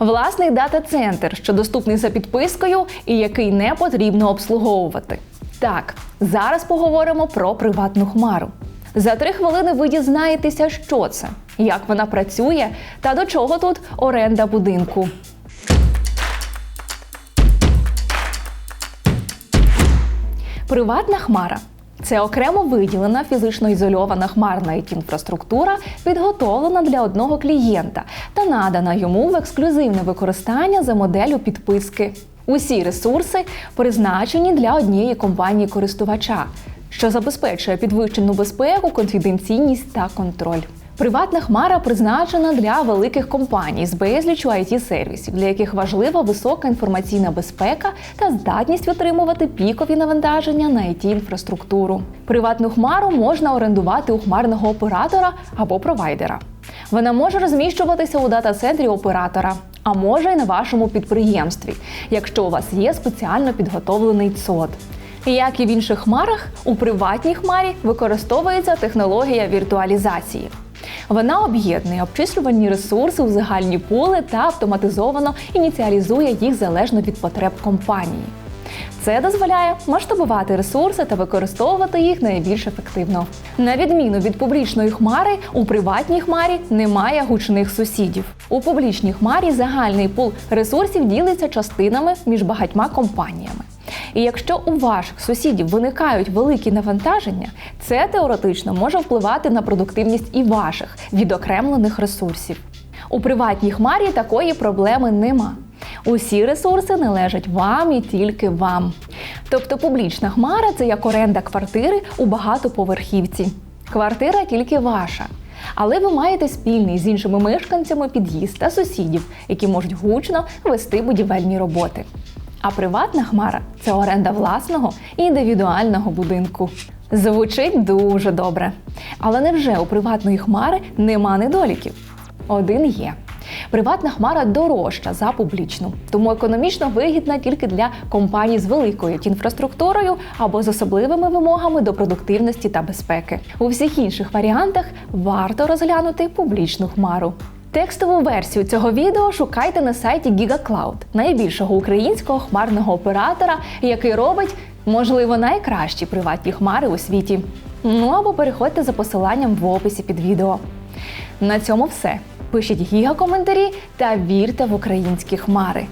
Власний дата-центр, що доступний за підпискою і який не потрібно обслуговувати. Так, зараз поговоримо про приватну хмару. За три хвилини ви дізнаєтеся, що це, як вона працює та до чого тут оренда будинку. Приватна хмара це окремо виділена фізично ізольована хмарна it інфраструктура, підготовлена для одного клієнта та надана йому в ексклюзивне використання за моделлю підписки. Усі ресурси призначені для однієї компанії користувача, що забезпечує підвищену безпеку, конфіденційність та контроль. Приватна хмара призначена для великих компаній з безлічу it сервісів для яких важлива висока інформаційна безпека та здатність витримувати пікові навантаження на it інфраструктуру. Приватну хмару можна орендувати у хмарного оператора або провайдера. Вона може розміщуватися у дата-центрі оператора, а може й на вашому підприємстві, якщо у вас є спеціально підготовлений ЦОД. Як і в інших хмарах, у приватній хмарі використовується технологія віртуалізації. Вона об'єднує обчислювальні ресурси у загальні пули та автоматизовано ініціалізує їх залежно від потреб компанії. Це дозволяє масштабувати ресурси та використовувати їх найбільш ефективно. На відміну від публічної хмари, у приватній хмарі немає гучних сусідів. У публічній хмарі загальний пул ресурсів ділиться частинами між багатьма компаніями. І якщо у ваших сусідів виникають великі навантаження, це теоретично може впливати на продуктивність і ваших відокремлених ресурсів. У приватній хмарі такої проблеми нема. Усі ресурси належать вам і тільки вам. Тобто публічна хмара це як оренда квартири у багатоповерхівці. Квартира тільки ваша. Але ви маєте спільний з іншими мешканцями під'їзд та сусідів, які можуть гучно вести будівельні роботи. А приватна хмара це оренда власного індивідуального будинку. Звучить дуже добре. Але невже у приватної хмари нема недоліків? Один є. Приватна хмара дорожча за публічну, тому економічно вигідна тільки для компаній з великою інфраструктурою або з особливими вимогами до продуктивності та безпеки. У всіх інших варіантах варто розглянути публічну хмару. Текстову версію цього відео шукайте на сайті GigaCloud, найбільшого українського хмарного оператора, який робить, можливо, найкращі приватні хмари у світі. Ну або переходьте за посиланням в описі під відео. На цьому все. Пишіть гіга коментарі та вірте в українські хмари.